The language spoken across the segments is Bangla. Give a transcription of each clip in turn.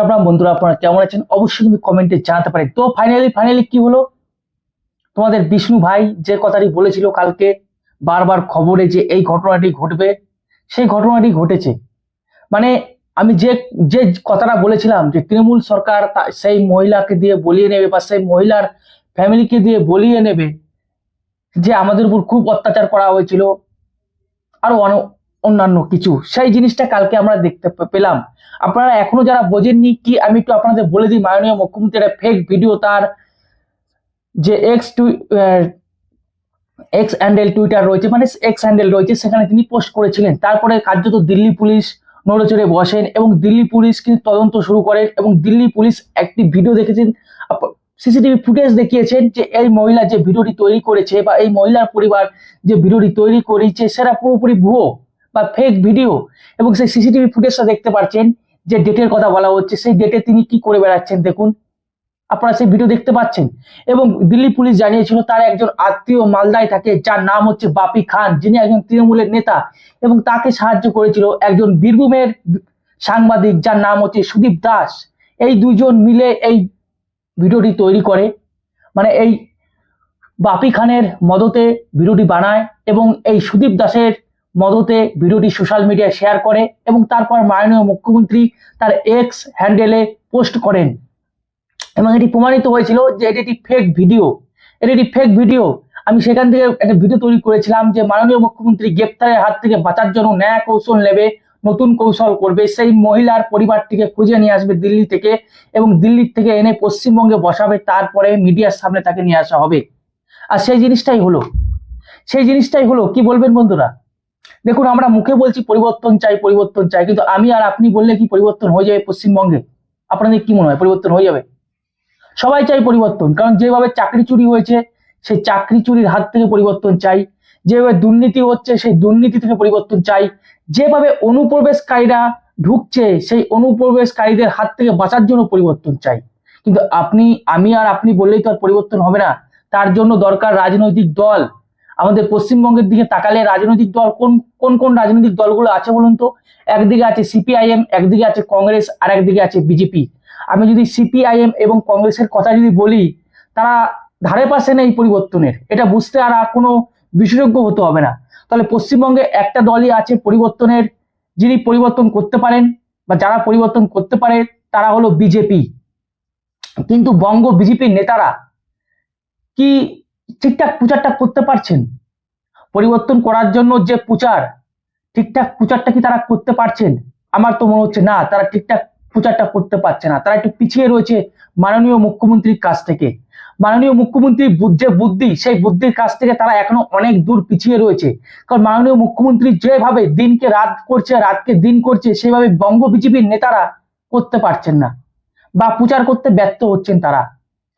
আপনার বন্ধুরা, আপনারা কেমন আছেন? অবশ্যই কিন্তু কমেন্টে জানাতে পারেন। তো ফাইনালি ফাইনালি কি হলো? তোমাদের বিষ্ণু ভাই যে কথাটি বলেছিল কালকে, বারবার খবরে যে এই ঘটনাটি ঘটবে, সেই ঘটনাটি ঘটেছে। মানে আমি যে যে কথাটা বলেছিলাম যে তৃণমূল সরকার সেই মহিলাকে দিয়ে বলিয়ে নেবে বা সেই মহিলার ফ্যামিলিকে দিয়ে বলিয়ে নেবে, যে আমাদের উপর খুব অত্যাচার করা হয়েছিল, আরও অন- অন্যান্য কিছু, সেই জিনিসটা কালকে আমরা দেখতে পেলাম। আপনারা এখনও যারা বোঝেননি কি, আমি একটু আপনাদের বলে দিই, মাননীয় মুখ্যমন্ত্রী, একটা ফেক ভিডিও তার, যে X to X handle Twitter রয়েছে মানে এক্স হ্যান্ডেল রয়েছে, সেখানে তিনি পোস্ট করেছিলেন। তারপরে কার্যত দিল্লি পুলিশ নড়েচড়ে বসেন এবং দিল্লি পুলিশ কিন্তু তদন্ত শুরু করেন এবং দিল্লি পুলিশ একটি ভিডিও দেখেছেন। সিসিটিভি ফুটেজ দেখিয়েছেন যে এই মহিলা যে ভিডিওটি তৈরি করেছে বা এই মহিলার পরিবার যে ভিডিওটি তৈরি করেছে, সেটা পুরোপুরি ভুয়ো। বা ফেক ভিডিও এবং সেই সিসিটিভি ফুটেজটা দেখতে পাচ্ছেন যে ডেটের কথা বলা হচ্ছে, সেই ডেটে তিনি কি করে বেড়াচ্ছেন দেখুন। আপনারা সেই ভিডিও দেখতে পাচ্ছেন এবং দিল্লি পুলিশ জানিয়েছিল তার একজন আত্মীয় মালদায় থাকে, যার নাম হচ্ছে বাপি খান, যিনি একজন তৃণমূলের নেতা এবং তাকে সাহায্য করেছিল একজন বীরভূমের সাংবাদিক যার নাম হচ্ছে সুদীপ দাস। এই দুইজন মিলে এই ভিডিওটি তৈরি করে মানে এই বাপি খানের মদতে ভিডিওটি বানায় এবং এই সুদীপ দাসের মদতে ভিডিওটি সোশ্যাল মিডিয়ায় শেয়ার করে এবং তারপর মাননীয় মুখ্যমন্ত্রী তার এক্স হ্যান্ডেলে পোস্ট করেন। এবং এটি প্রমাণিত হয়েছিল যে এটি একটি ফেক ভিডিও এটি একটি ফেক ভিডিও আমি সেখান থেকে একটা ভিডিও তৈরি করেছিলাম যে মাননীয় মুখ্যমন্ত্রী গ্রেপ্তারের হাত থেকে বাঁচার জন্য ন্যায় কৌশল নেবে, নতুন কৌশল করবে, সেই মহিলার পরিবারটিকে খুঁজে নিয়ে আসবে দিল্লি থেকে এবং দিল্লি থেকে এনে পশ্চিমবঙ্গে বসাবে, তারপরে মিডিয়ার সামনে তাকে নিয়ে আসা হবে। আর সেই জিনিসটাই হলো, সেই জিনিসটাই হলো, কি বলবেন বন্ধুরা? দেখুন, আমরা মুখে বলছি পরিবর্তন চাই পরিবর্তন চাই, কিন্তু আমি আর আপনি বললে কি পরিবর্তন হয়ে যাবে পশ্চিমবঙ্গে? আপনাদের কি মনে হয়, পরিবর্তন হয়ে যাবে? সবাই চাই পরিবর্তন, কারণ যেভাবে চাকরি চুরি হয়েছে, সেই চাকরি চুরির হাত থেকে পরিবর্তন চাই, যেভাবে দুর্নীতি হচ্ছে, সেই দুর্নীতি থেকে পরিবর্তন চাই, যেভাবে অনুপ্রবেশকারীরা ঢুকছে, সেই অনুপ্রবেশকারীদের হাত থেকে বাঁচার জন্য পরিবর্তন চাই। কিন্তু আপনি, আমি আর আপনি বললেই তো আর পরিবর্তন হবে না, তার জন্য দরকার রাজনৈতিক দল। আমাদের পশ্চিমবঙ্গের দিকে তাকালে রাজনৈতিক দল কোন কোন কোন রাজনৈতিক দলগুলো আছে বলুন তো? একদিকে আছে সিপিআইএম, একদিকে আছে কংগ্রেস, আর একদিকে আছে বিজেপি। আমি যদি সিপিআইএম এবং কংগ্রেসের কথা যদি বলি, তারা ধারে পাশে নেই পরিবর্তনের। এটা বুঝতে আর কোনো বিশেষজ্ঞ হতে হবে না। তাহলে পশ্চিমবঙ্গে একটা দলই আছে পরিবর্তনের, যিনি পরিবর্তন করতে পারেন, বা যারা পরিবর্তন করতে পারে, তারা হলো বিজেপি। কিন্তু বঙ্গ বিজেপির নেতারা কি ঠিকঠাক প্রচারটা করতে পারছেন? পরিবর্তন করার জন্য যে প্রচার, ঠিকঠাক প্রচারটা কি তারা করতে পারছেন? আমার তো মনে হচ্ছে না, তারা ঠিকঠাক প্রচারটা করতে পারছে না। তারা একটু পিছিয়ে রয়েছে মাননীয় মুখ্যমন্ত্রীর কাছ থেকে। মাননীয় মুখ্যমন্ত্রীর যে বুদ্ধি, সেই বুদ্ধির কাছ থেকে তারা এখনও অনেক দূর পিছিয়ে রয়েছে। কারণ মাননীয় মুখ্যমন্ত্রী যেভাবে দিনকে রাত করছে, রাতকে দিন করছে সেভাবে বঙ্গ বিজেপির নেতারা করতে পারছেন না বা প্রচার করতে ব্যর্থ হচ্ছেন তারা।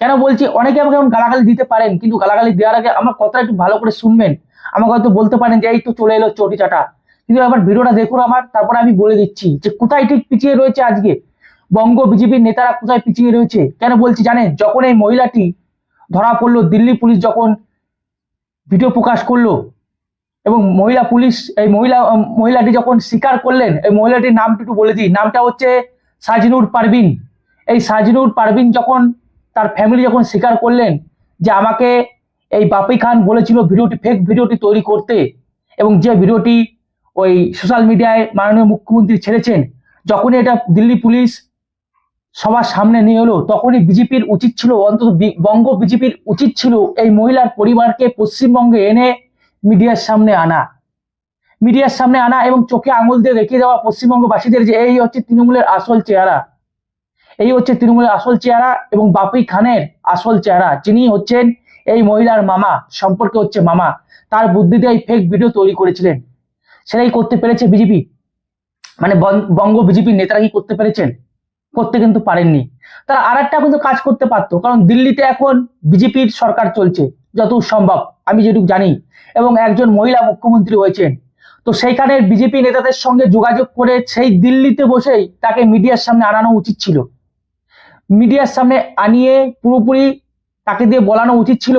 কেন বলছি? অনেকে আমাকে এখন গালাগালি দিতে পারেন, কিন্তু গালাগালি দেওয়ার আগে আমার কথা একটু ভালো করে শুনবেন। আমাকে হয়তো বলতে পারেন যে, এই তো চলে এলো চটি চাটা। কিন্তু আবার ভিডিওটা দেখুন আমার, তারপরে আমি বলে দিচ্ছি যে, কোথায় ঠিক পিছিয়ে রয়েছে আজকে? বঙ্গ বিজেপির নেতারা কোথায় পিছিয়ে রয়েছে? কেন বলছি জানেন? যখন এই মহিলাটি ধরা পড়ল, দিল্লি পুলিশ যখন ভিডিও প্রকাশ করল, এবং মহিলা পুলিশ, এই মহিলা মহিলাটি যখন স্বীকার করলেন, এই মহিলাটির নামটা একটু বলে দিই। নামটা হচ্ছে সাজনুর পারভিন। এই সাজনুর পারভিন যখন তার ফ্যামিলি যখন স্বীকার করলেন যে আমাকে এই বাপি খান বলেছিল ভিডিওটি ফেক ভিডিওটি তৈরি করতে এবং যে ভিডিওটি ওই সোশ্যাল মিডিয়ায় মাননীয় মুখ্যমন্ত্রী ছেড়েছেন, যখনই এটা দিল্লি পুলিশ সবার সামনে নিয়ে এলো, তখনই বিজেপির উচিত ছিল, অন্তত বঙ্গ বিজেপির উচিত ছিল এই মহিলার পরিবারকে পশ্চিমবঙ্গে এনে মিডিয়ার সামনে আনা। মিডিয়ার সামনে আনা এবং চোখে আঙুল দিয়ে রেখে দেওয়া পশ্চিমবঙ্গবাসীদের যে এই হচ্ছে তৃণমূলের আসল চেহারা। এই হচ্ছে তৃণমূলের আসল চেহারা এবং বাপি খানের আসল চেহারা। যিনি হচ্ছেন এই মহিলার মামা, সম্পর্কে হচ্ছে মামা। তার বুদ্ধিতে এই ফেক ভিডিও তৈরি করেছিলেন। সেটাই করতে পেরেছে বিজেপি মানে বঙ্গ বিজেপির নেতারা কি করতে পেরেছেন? করতে কিন্তু পারেননি। তারা আর একটা কিন্তু কাজ করতে পারতো, কারণ দিল্লিতে এখন বিজেপির সরকার চলছে, যতদূর সম্ভব, আমি যেটুকু জানি। এবং একজন মহিলা মুখ্যমন্ত্রী হয়েছেন। তো সেইখানে বিজেপি নেতাদের সঙ্গে যোগাযোগ করে সেই দিল্লিতে বসেই তাকে মিডিয়ার সামনে আনানো উচিত ছিল। মিডিয়ার সামনে আনিয়ে পুরোপুরি তাকে দিয়ে বলানো উচিত ছিল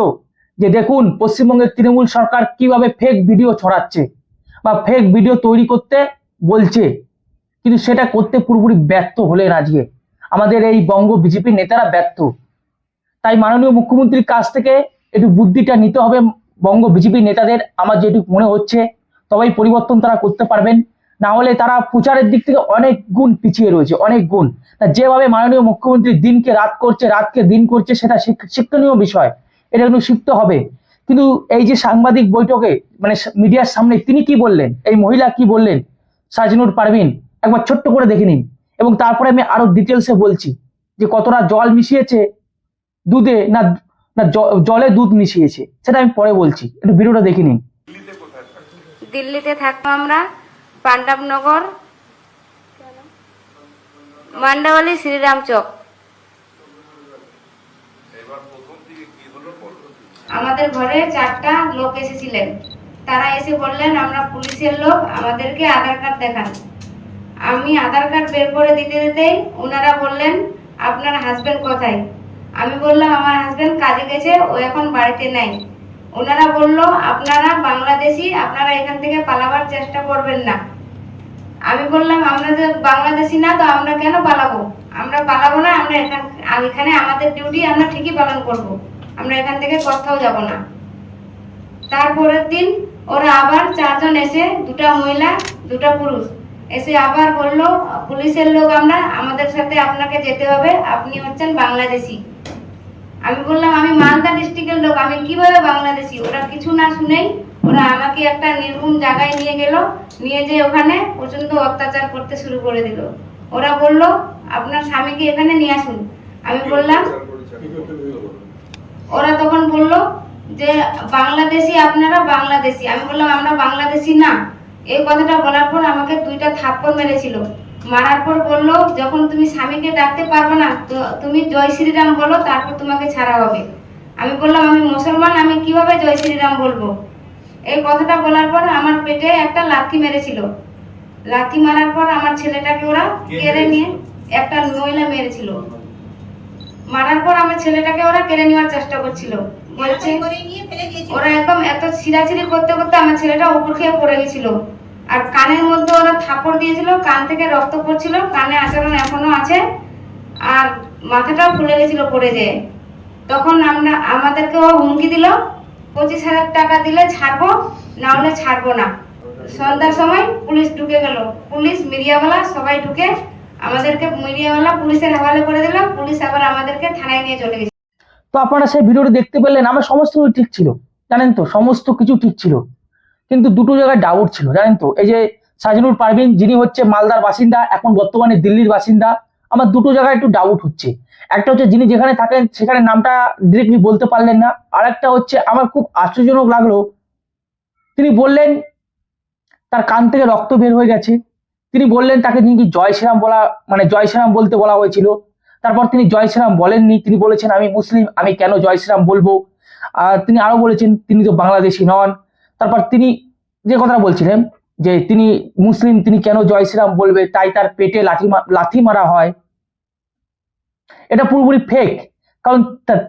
যে দেখুন, পশ্চিমবঙ্গের তৃণমূল সরকার কীভাবে ফেক ভিডিও ছড়াচ্ছে বা ফেক ভিডিও তৈরি করতে বলছে। কিন্তু সেটা করতে পুরোপুরি ব্যর্থ হলেন আজকে। আমাদের এই বঙ্গ বিজেপির নেতারা ব্যর্থ। তাই মাননীয় মুখ্যমন্ত্রীর কাছ থেকে একটু বুদ্ধিটা নিতে হবে বঙ্গ বিজেপি নেতাদের। আমার যেটুকু মনে হচ্ছে, তবেই পরিবর্তন তারা করতে পারবেন। না হলে তারা প্রচারের দিক থেকে অনেক গুণ পিছিয়ে রয়েছে, অনেক গুণ। তা যেভাবে মাননীয় মুখ্যমন্ত্রী দিনকে রাত করছে, রাতকে দিন করছে, সেটা শিক্ষণীয় বিষয়। এটা কিন্তু শিখতে হবে। কিন্তু এই যে সাংবাদিক বৈঠকে মানে মিডিয়ার সামনে তিনি কি বললেন? এই মহিলা কি বললেন? সাজনুর পারভিন, একবার ছোট্ট করে দেখে নিন। এবং তারপরে আমি আরও ডিটেলসে বলছি যে কতটা জল মিশিয়েছে, দুধে না না জলে দুধ মিশিয়েছে, সেটা আমি পরে বলছি। একটু ভিডিওটা দেখে নিন। দিল্লিতে থাকতো আমরা। পাণ্ডবনগর মান্ডাওয়ালি শ্রীরাম চক আমাদের ঘরে চারটা লোক এসেছিলেন। তারা এসে বললেন, আমরা পুলিশের লোক, আমাদেরকে আধার কার্ড দেখান। আমি আধার কার্ড বের করে দিতে দিতেই ওনারা বললেন, আপনার হাজবেন্ড কোথায়? আমি বললাম, আমার হাজবেন্ড কাজে গেছে, ও এখন বাড়িতে নাই। ওনারা বলল, আপনারা বাংলাদেশি আপনারা এখান থেকে পালাবার চেষ্টা করবেন না। আমি বললাম, আমরা যে বাংলাদেশি না, তো আমরা কেন পালাবো? আমরা পালাবো না, আমরা এখান, এখানে আমাদের ডিউটি আমরা ঠিকই পালন করব। আমরা এখান থেকে কোথাও যাব না। তারপরের দিন ওরা আবার চারজন এসে, দুটা মহিলা, দুটা পুরুষ, এসে আবার বলল, পুলিশের লোক আমরা, আমাদের সাথে আপনাকে যেতে হবে, আপনি হচ্ছেন বাংলাদেশি। আমি বললাম, আমি মালদা ডিস্ট্রিক্টের লোক, আমি কীভাবে বাংলাদেশি? ওরা কিছু না শুনেই ওরা আমাকে একটা নির্মম জায়গায় নিয়ে গেল নিয়ে যেয়ে ওখানে প্রচণ্ড অত্যাচার করতে শুরু করে দিল। ওরা বলল আপনার স্বামীকে এখানে নিয়ে আসুন। আমি বললাম ওরা তখন বলল যে বাংলাদেশি আপনারা বাংলাদেশি। আমি বললাম আমরা বাংলাদেশি না। এই কথাটা বলার পর আমাকে দুইটা থাপ্পড় মেরেছিল। মারার পর বলল যখন তুমি স্বামীকে ডাকতে পারবে না তো তুমি জয় শ্রীরাম বলো তারপর তোমাকে ছাড়া হবে। আমি বললাম আমি মুসলমান আমি কীভাবে জয় শ্রীরাম বলব? এই কথাটা বলার পর আমার পেটে একটা লাথি মেরেছিল। লাথি মারার পর আমার ছেলেটাকে ওরা কেড়ে নিয়ে একটা মহিলা মেরেছিল। মারার পর আমার ছেলেটাকে ওরা কেড়ে নেওয়ার চেষ্টা করছিল। বলছে ওরা একদম এত ছিঁড়াছিড়ি করতে করতে আমার ছেলেটা উপর খেয়ে পড়ে গেছিল। আর কানের মধ্যে ওরা থাপড় দিয়েছিল কান থেকে রক্ত পড়ছিল কানে আচরণ এখনও আছে আর মাথাটাও ফুলে গেছিল পড়ে যেয়ে। তখন আমরা আমাদেরকে ও হুমকি দিল পঁচিশ হাজার টাকা দিলে ছাড়বো, না হলে ছাড়বো না। সন্ধ্যার সময় পুলিশ ঢুকে গেল। পুলিশ মিডিয়াওয়ালা সবাই ঢুকে আমাদেরকে মিডিয়াওয়ালা পুলিশের হাওয়ালে করে দিল, পুলিশ আবার আমাদেরকে থানায় নিয়ে চলে গেছে। তো আপনারা সেই ভিডিওটি দেখতে পেলেন, আমার সমস্ত কিছু ঠিক ছিল, জানেন তো, সমস্ত কিছু ঠিক ছিল। কিন্তু দুটো জায়গায় ডাউট ছিল, জানেন তো, এই যে সাজিনুর পারভিন, যিনি হচ্ছে মালদার বাসিন্দা, এখন বর্তমানে দিল্লির বাসিন্দা আমার দুটো জায়গায় একটু ডাউট হচ্ছে। একটা হচ্ছে যিনি যেখানে থাকেন, সেখানে নামটা ডিরেক্টলি বলতে পারলেন না। আর একটা হচ্ছে আমার খুব আশ্চর্যজনক লাগল, তিনি বললেন, তার কান থেকে রক্ত বের হয়ে গেছে। তিনি বললেন, তাকে নাকি জয় শ্রীরাম বলা মানে জয় শ্রীরাম বলতে বলা হয়েছিল। তারপর তিনি জয় শ্রীরাম বলেননি। তিনি বলেছেন, আমি মুসলিম, আমি কেন জয় শ্রীরাম বলব? আর তিনি আরও বলেছেন, তিনি তো বাংলাদেশি নন। তারপর তিনি যে কথাটা বলছিলেন যে তিনি মুসলিম, তিনি কেন জয় শ্রীরাম বলবে? তাই তার পেটে লাঠি লাথি মারা হয়। এটা পুরোপুরি ফেক কারণ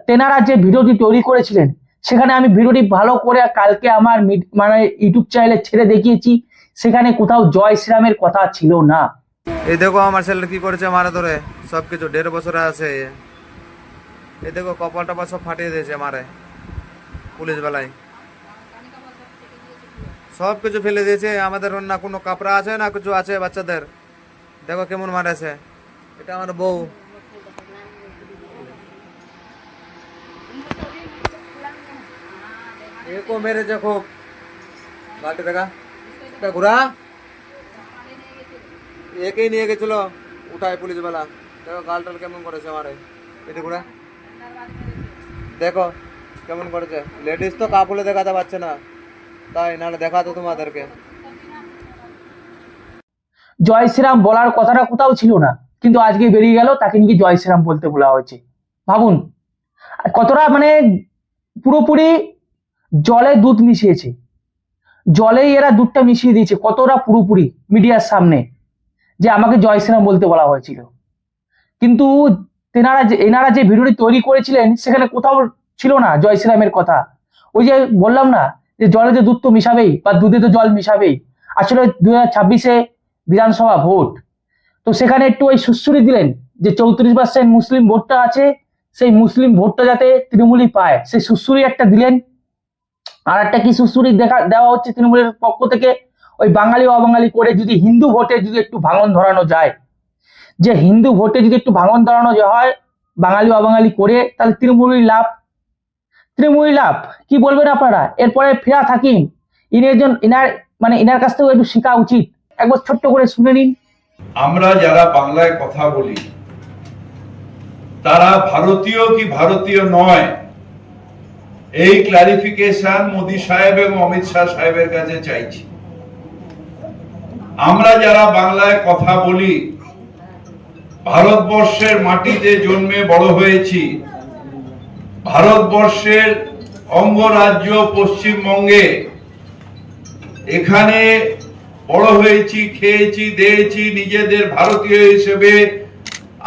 তেনারা যে ভিডিওটি তৈরি করেছিলেন, সেখানে আমি ভিডিওটি ভালো করে কালকে আমার মানে ইউটিউব চ্যানেলে ছেড়ে দেখিয়েছি। সেখানে কোথাও জয় শ্রীরামের কথা ছিল না। এই দেখো আমার ছেলে কি করেছে মারা ধরে। সব কিছু দেড় বছরে আছে। এই দেখো কপাল টপাল সব ফাটিয়ে দিয়েছে মারে। পুলিশ বেলায়। সব কিছু ফেলে দিয়েছে, আমাদের না কোনো কাপড়া আছে না কিছু আছে বাচ্চাদের? দেখো কেমন মারেছে এটা আমার বউ। একো মেরেছে খুব। বালতি দেখা। এটা ঘোরা একেই নিয়ে গেছিল। উঠায় পুলিশ বেলা দেখো গাল টাল কেমন করেছে আমারে এটি ঘোরা দেখো কেমন করেছে। লেডিস তো কাপড়ে দেখাতে পারছে না। তাই নাহলে দেখাতো তোমাদেরকে। জয় শ্রীরাম বলার কথাটা কোথাও ছিল না, কিন্তু আজকে বেরিয়ে গেল, তাকে নাকি জয় শ্রীরাম বলতে বলা হয়েছে। ভাবুন কতটা মানে পুরোপুরি জলে দুধ মিশিয়েছে। জলেই এরা দুধটা মিশিয়ে দিয়েছে, কতটা পুরোপুরি মিডিয়ার সামনে, যে আমাকে জয় শ্রীরাম বলতে বলা হয়েছিল। কিন্তু তেনারা যে, এনারা যে ভিডিওটি তৈরি করেছিলেন, সেখানে কোথাও ছিল না জয় শ্রীরামের কথা। ওই যে বললাম না যে জলে যে দুধ তো মিশাবেই বা দুধে তো জল মিশাবেই। আসলে হাজার ছাব্বিশে বিধানসভা ভোট। তো সেখানে একটু ওই সুশ্রী দিলেন যে চৌত্রিশ পার্সেন্ট মুসলিম ভোটটা আছে, সেই মুসলিম ভোটটা যাতে তৃণমূলই পায়, সেই সুশ্রী একটা দিলেন। আর একটা কি সুশ্রী দেখা, দেওয়া হচ্ছে তৃণমূলের পক্ষ থেকে, ওই বাঙালি, অবাঙালি করে যদি হিন্দু ভোটে যদি একটু ভাঙন ধরানো যায়। যে হিন্দু ভোটে যদি একটু ভাঙন ধরানো হয়, বাঙালি, অবাঙালি করে, তাহলে তৃণমূলই লাভ তৃণমূলই লাভ? কি বলবেন আপনারা? এরপরে ফেরা থাকিম ইনের জন ইনার মানে ইনার কাছ থেকেও একটু শেখা উচিত। একবার ছোট্ট করে শুনে নিন। আমরা যারা বাংলায় কথা বলি, তারা ভারতীয় কি ভারতীয় নয়? এই ক্লারিফিকেশন মোদি সাহেব এবং অমিত শাহ সাহেবের কাছে চাইছি। আমরা যারা বাংলায় কথা বলি, ভারতবর্ষের মাটিতে জন্মে বড় হয়েছি ভারতবর্ষের অঙ্গরাজ্য পশ্চিমবঙ্গে এখানে বড় হয়েছি, খেয়েছি, দিয়েছি, নিজেদের ভারতীয় হিসেবে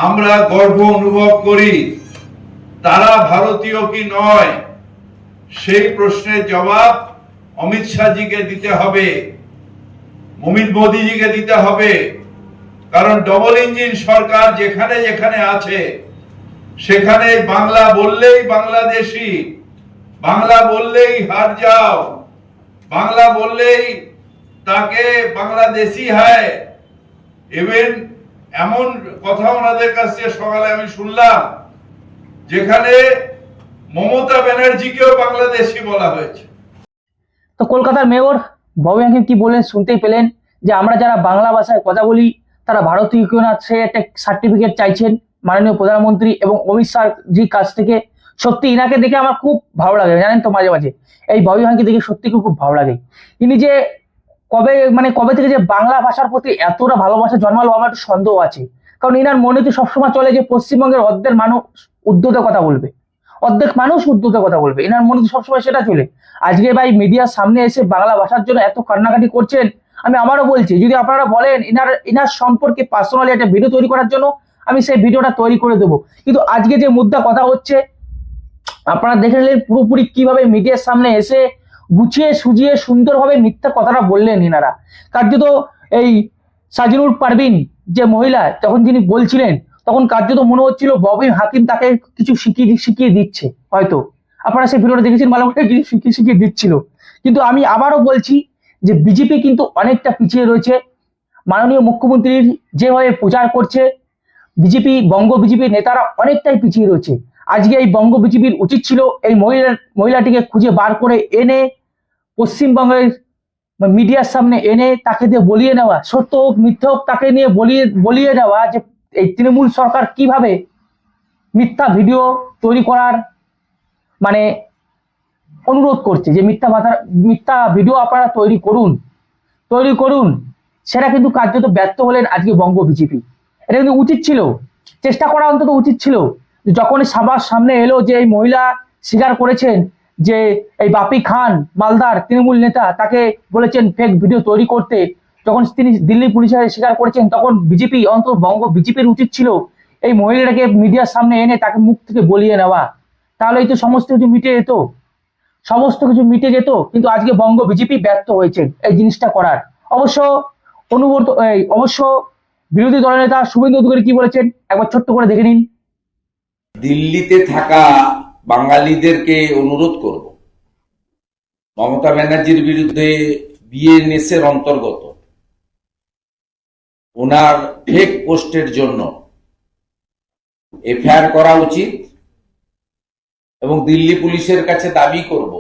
আমরা গর্ব অনুভব করি। তারা ভারতীয় কি নয়? সেই প্রশ্নের জবাব অমিত শাহজিকে দিতে হবে অমিত মোদীজিকে দিতে হবে। কারণ ডবল ইঞ্জিন সরকার যেখানে যেখানে আছে সেখানে বাংলা বললেই বাংলাদেশি, বাংলা বললেই হার যাও, বাংলা বললেই তাকে বাংলাদেশি হয়। ইভেন এমন কথা ওনাদের কাছে সকালে আমি শুনলাম, যেখানে মমতা ব্যানার্জিকেও বাংলাদেশি বলা হয়েছে। তো কলকাতার মেয়র ববি কি বলেন শুনতেই পেলেন যে আমরা যারা বাংলা ভাষায় কথা বলি, তারা ভারতীয় কেউ না সে একটা সার্টিফিকেট চাইছেন। মাননীয় প্রধানমন্ত্রী এবং অমিত শাহজির কাছ থেকে, সত্যি ইনাকে দেখে আমার খুব ভালো লাগে, জানেন তো মাঝে মাঝে, এই ববি হাকিমকে দেখে সত্যি খুব ভালো লাগে। ইনি যে কবে মানে কবে থেকে যে বাংলা ভাষার প্রতি এতটা ভালোবাসা জন্মালো আমার একটু সন্দেহ আছে। কারণ ইনার মনে তো সবসময় চলে যে পশ্চিমবঙ্গের অর্ধেক মানুষ উদ্যোগে কথা বলবে। অর্ধেক মানুষ উর্দুতে কথা বলবে। এনার মনে তো সবসময় সেটা চলে। আজকে ভাই মিডিয়ার সামনে এসে বাংলা ভাষার জন্য এত কান্নাকাটি করছেন, আমি আমারও বলছি, যদি আপনারা বলেন, ইনার ইনার সম্পর্কে পার্সোনালি একটা ভিডিও তৈরি করার জন্য আমি সেই ভিডিওটা তৈরি করে দেবো। কিন্তু আজকে যে মুদ্রা কথা হচ্ছে, আপনারা দেখে নিলেন পুরোপুরি কীভাবে মিডিয়ার সামনে এসে গুছিয়ে সুজিয়ে সুন্দরভাবে মিথ্যা কথাটা বললেন ইনারা। কার্যত এই সাজিনুর পারবিন যে মহিলা তখন যিনি বলছিলেন, তখন কার্যত মনে হচ্ছিল ববি হাকিম তাকে কিছু শিখিয়ে শিখিয়ে দিচ্ছে, হয়তো। আপনারা সেই ভিডিওটা দেখেছেন, ভালো কিছু শিখিয়ে শিখিয়ে দিচ্ছিল। কিন্তু আমি আবারও বলছি যে বিজেপি কিন্তু অনেকটা পিছিয়ে রয়েছে। মাননীয় মুখ্যমন্ত্রীর যেভাবে প্রচার করছে বিজেপি বঙ্গ বিজেপির নেতারা অনেকটাই পিছিয়ে রয়েছে। আজকে এই বঙ্গ বিজেপির উচিত ছিল এই মহিলা, মহিলাটিকে খুঁজে বার করে এনে পশ্চিমবঙ্গের মিডিয়ার সামনে এনে তাকে দিয়ে বলিয়ে নেওয়া, সত্য হোক, মিথ্যা হোক, তাকে নিয়ে বলিয়ে বলিয়ে নেওয়া যে এই তৃণমূল সরকার কীভাবে মিথ্যা ভিডিও তৈরি করার মানে অনুরোধ করছে যে মিথ্যা মিথ্যা ভিডিও আপনারা তৈরি করুন তৈরি করুন। সেটা কিন্তু কার্যত ব্যর্থ হলেন আজকে বঙ্গ বিজেপি এটা কিন্তু উচিত ছিল। চেষ্টা করা অন্তত উচিত ছিল। যে যখনই সবার সামনে এলো যে এই মহিলা স্বীকার করেছেন যে এই বাপি খান, মালদার তৃণমূল নেতা, তাকে বলেছেন ফেক ভিডিও তৈরি করতে, যখন তিনি দিল্লি পুলিশের স্বীকার করেছেন, তখন বিজেপি অন্তত বঙ্গ বিজেপির উচিত ছিল এই মহিলাটাকে মিডিয়ার সামনে এনে তাকে মুখ থেকে বলিয়ে নেওয়া। তাহলেই তো সমস্ত কিছু মিটে যেত। সমস্ত কিছু মিটে যেত, কিন্তু আজকে বঙ্গ বিজেপি ব্যর্থ হয়েছে এই জিনিসটা করার। অবশ্য অনুবর্ত এই অবশ্য বিরোধী দলনেতা শুভেন্দু অধিকারী কি বলেছেন? একবার ছোট্ট করে দেখে নিন। দিল্লিতে থাকা বাঙালিদেরকে অনুরোধ করব। মমতা ব্যানার্জির বিরুদ্ধে বিএনএস এর অন্তর্গত ওনার ফেক পোস্টের জন্য এফআইআর করা উচিত এবং দিল্লি পুলিশের কাছে দাবি করব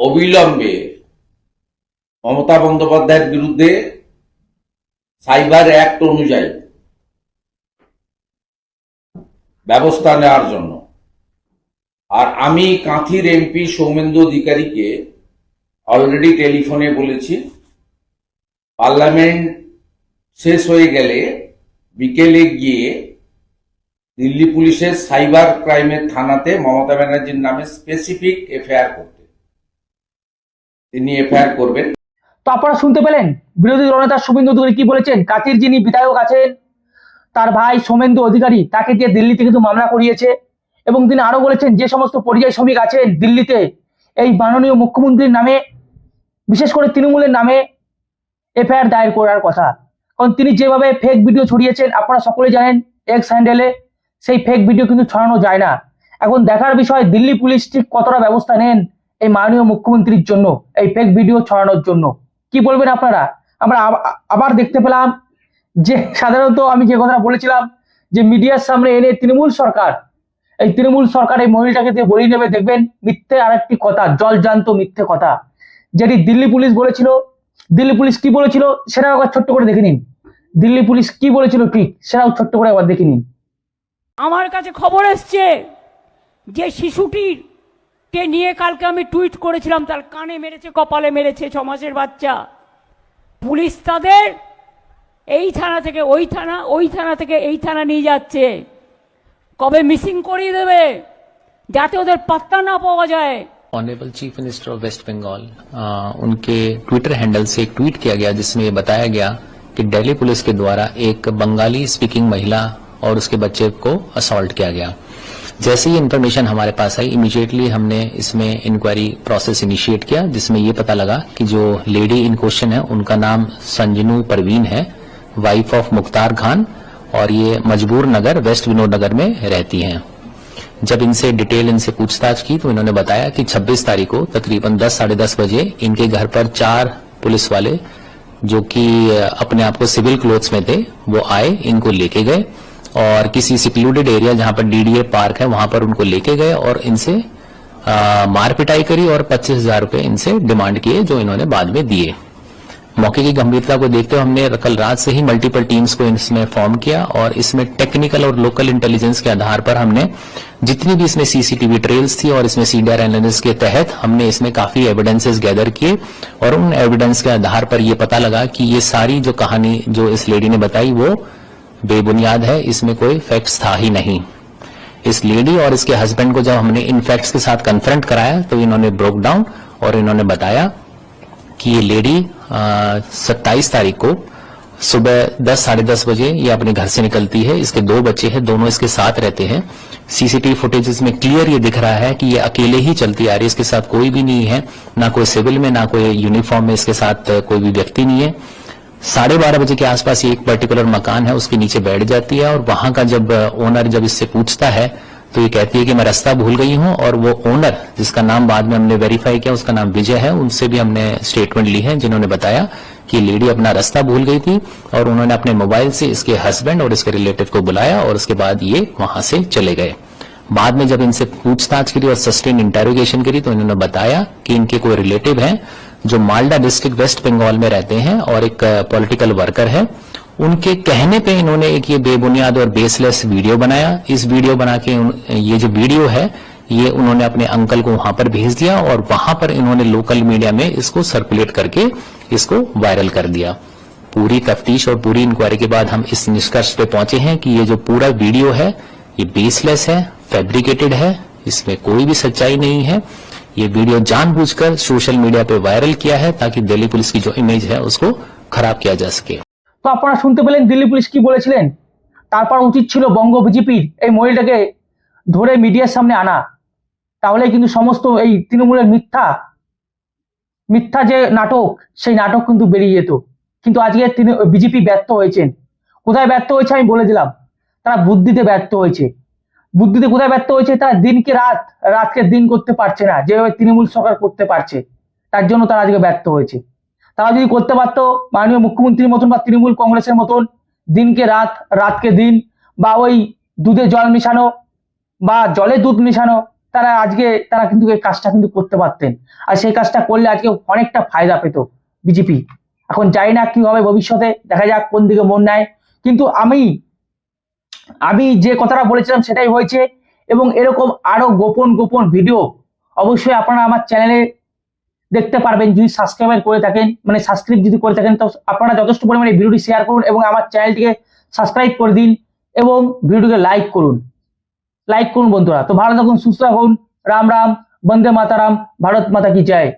অবিলম্বে মমতা বন্দ্যোপাধ্যায়ের বিরুদ্ধে সাইবার অ্যাক্ট অনুযায়ী ব্যবস্থা নেওয়ার জন্য। আর আমি কাঁথির এমপি সৌমেন্দু অধিকারীকে অলরেডি টেলিফোনে বলেছি, পার্লামেন্ট শেষ হয়ে গেলে বিকেলে গিয়ে দিল্লি পুলিশের সাইবার ক্রাইমের থানাতে মমতা ব্যানার্জির নামে স্পেসিফিক এফআইআর করতে। তিনি এফআইআর করবেন। আপনারা শুনতে পেলেন? বিরোধী দলনেতা শুভেন্দু অধিকারী কি বলেছেন? কাতির যিনি বিধায়ক আছেন, তার ভাই সোমেন্দু অধিকারী, তাকে দিয়ে দিল্লিতে কিন্তু মামলা করিয়েছে। এবং তিনি আরও বলেছেন, যে সমস্ত পরিযায়ী শ্রমিক আছেন দিল্লিতে, এই মাননীয় মুখ্যমন্ত্রীর নামে, বিশেষ করে তৃণমূলের নামে, এফআইআর দায়ের করার কথা। কারণ তিনি যেভাবে ফেক ভিডিও ছড়িয়েছেন, আপনারা সকলে জানেন এক্স হ্যান্ডেলে সেই ফেক ভিডিও কিন্তু ছড়ানো যায় না। এখন দেখার বিষয়, দিল্লি পুলিশ ঠিক কতটা ব্যবস্থা নেন এই মাননীয় মুখ্যমন্ত্রীর জন্য, এই ফেক ভিডিও ছড়ানোর জন্য? কি বলবেন আপনারা? আমরা আবার দেখতে পেলাম যে সাধারণত আমি যে কথাটা বলেছিলাম যে মিডিয়ার সামনে এনে তৃণমূল সরকার, এই তৃণমূল সরকার এই মহিলাটাকে দিয়ে বলি নেবে, দেখবেন মিথ্যে আরেকটি কথা, জলজান্ত মিথ্যে কথা। যেটি দিল্লি পুলিশ বলেছিল, দিল্লি পুলিশ কি বলেছিল সেটাও একবার ছোট্ট করে দেখে নিন। দিল্লি পুলিশ কি বলেছিল ঠিক সেটাও ছোট্ট করে একবার দেখে নিন। আমার কাছে খবর এসছে যে শিশুটির কে নিয়ে কালকে আমি টুইট করেছিলাম তার কানে মেরেছে কপালে মেরেছে ছ মাসের বাচ্চা পুলিশ তাদের এই থানা থেকে ওই থানা ওই থানা থেকে এই থানা নিয়ে যাচ্ছে কবে মিসিং করিয়ে দেবে যাতে ওদের পাত্তা না পাওয়া যায় honourable chief minister of West Bengal अ, उनके ट्विटर हैंडल से एक ट्वीट किया गया जिसमें ये बताया गया कि दिल्ली पुलिस के द्वारा एक बंगाली स्पीकिंग महिला और उसके बच्चे को असॉल्ट किया गया जैसे ही इन्फॉर्मेशन हमारे पास आई इमीडिएटली हमने इसमें इंक्वायरी प्रोसेस इनिशिएट किया, जिसमें ये पता लगा कि जो लेडी इन क्वेश्चन है, उनका नाम संजनू परवीन है वाइफ ऑफ़ मुख्तार खान, और ये मजबूर नगर वेस्ट विनोद नगर में रहती हैं। जब इनसे डिटेल इनसे पूछताछ की तो इन्होंने बताया कि 26 तारीख को तकरीबन 10 साढ़े दस बजे इनके घर पर चार पुलिस वाले, जो कि, अपने आप को सिविल क्लोथ्स में थे, वो आए, इनको लेके गए। और किसी सिक्लूडेड एरिया जहाँ पर डीडीए पार्क है, वहाँ पर उनको लेके गए और इनसे मार पिटाई करी और पच्चीस हज़ार रुपये इनसे डिमांड किए जो इन्होंने बाद में दिए। मौके की गंभीरता को देखते हुए हमने कल रात से ही मल्टीपल टीम्स को इसमें फॉर्म किया और इसमें टेक्निकल और लोकल इंटेलिजेंस के आधार पर हमने जितनी भी इसमें सीसीटीवी ट्रेल्स थी और इसमें सीडीआर एनालिसिस के तहत हमने इसमें काफ़ी एविडेंसेस गैदर किए और उन एविडेंस के आधार पर ये पता लगा कि ये सारी जो कहानी जो इस लेडी ने बताई वो बेबुनियाद है, इसमें कोई फैक्ट्स था ही नहीं। इस लेडी और इसके हस्बैंड को जब हमने इन फैक्ट्स के साथ कन्फ्रंट कराया तो इन्होंने ब्रोक डाउन और इन्होंने बताया कि ये लेडी सत्ताईस तारीख को सुबह दस, साढ़े दस बजे ये अपने घर से निकलती है। इसके दो बच्चे हैं, दोनों इसके साथ रहते हैं। सीसीटीवी फुटेजेस में क्लियर ये दिख रहा है कि ये अकेले ही चलती आ रही है। इसके साथ कोई भी नहीं है, ना कोई सिविल में, ना कोई यूनिफॉर्म में इसके साथ कोई भी व्यक्ति नहीं है। साढ़े बारह बजे के आसपास एक पर्टिकुलर मकान है, उसके नीचे बैठ जाती है और वहाँ का जब ओनर जब इससे पूछता है तो ये कहती है कि मैं रास्ता भूल गई हूँ और वो ओनर जिसका नाम बाद में हमने वेरीफाई किया, उसका नाम विजय है, उनसे भी हमने स्टेटमेंट ली है, जिन्होंने बताया कि लेडी अपना रास्ता भूल गई थी और उन्होंने अपने मोबाइल से इसके हस्बैंड और इसके रिलेटिव को बुलाया और उसके बाद ये वहाँ से चले गए। बाद में जब इनसे पूछताछ करी और सस्टेन इंटेरोगेशन करी तो इन्होंने बताया कि इनके कोई रिलेटिव हैं जो मालदा डिस्ट्रिक्ट वेस्ट बंगाल में रहते हैं और एक पॉलिटिकल वर्कर है, उनके कहने पे इन्होंने एक ये बेबुनियाद और बेसलेस वीडियो बनाया। इस वीडियो बना के ये जो वीडियो है, ये उन्होंने अपने अंकल को वहाँ पर भेज दिया और वहाँ पर इन्होंने लोकल मीडिया में इसको सर्कुलेट करके इसको वायरल कर दिया। पूरी तफ्तीश और पूरी इंक्वायरी के बाद हम इस निष्कर्ष पे पहुँचे हैं कि ये जो पूरा वीडियो है, ये बेसलेस है फैब्रिकेटेड है, इसमें कोई भी सच्चाई नहीं है। ये वीडियो जानबूझकर सोशल मीडिया पे वायरल किया है ताकि दिल्ली पुलिस की जो इमेज है उसको खराब किया जा सके তো আপনারা শুনতে পেলেন দিল্লি পুলিশ কি বলেছিলেন তারপর উচিত ছিল বঙ্গ বিজেপির এই মহিলাটাকে ধরে মিডিয়ার সামনে আনা তাহলে কিন্তু সমস্ত এই তৃণমূলের মিথ্যা মিথ্যা যে নাটক সেই নাটক কিন্তু বেরিয়ে যেত কিন্তু আজকে বিজেপি ব্যর্থ হয়েছেন কোথায় ব্যর্থ হয়েছে আমি বলে দিলাম তারা বুদ্ধিতে ব্যর্থ হয়েছে বুদ্ধিতে কোথায় ব্যর্থ হয়েছে? তারা দিনকে রাত, রাতকে দিন করতে পারছে না। যেভাবে তৃণমূল সরকার করতে পারছে, তার জন্য তারা আজকে ব্যর্থ হয়েছে। তারা যদি করতে পারতো, মাননীয় মুখ্যমন্ত্রীর মতন বা তৃণমূল কংগ্রেসের মতন, দিনকে রাত, রাতকে দিন, বা ওই দুধে জল মেশানো, বা জলে দুধ মেশানো, তারা আজকে, তারা কিন্তু এই কাজটা কিন্তু করতে পারতেন। আর সেই কাজটা করলে আজকে অনেকটা ফায়দা পেত বিজেপি। এখন জানি না কি হবে ভবিষ্যতে, দেখা যাক কোন দিকে মন নেয়। কিন্তু আমি আমি যে কথাটা বলেছিলাম সেটাই হয়েছে এবং এরকম আরও গোপন গোপন ভিডিও অবশ্যই আপনারা আমার চ্যানেলে দেখতে পারবেন। যদি সাবস্ক্রাইবার করে থাকেন মানে সাবস্ক্রাইব যদি করে থাকেন, তো আপনারা যথেষ্ট পরিমাণে ভিডিওটি শেয়ার করুন এবং আমার চ্যানেলটিকে সাবস্ক্রাইব করে দিন এবং ভিডিওটিকে লাইক করুন। লাইক করুন বন্ধুরা। তো ভালো থাকুন, সুস্থ থাকুন। রাম রাম, বন্দে মাতারাম, ভারত মাতা কি জয়।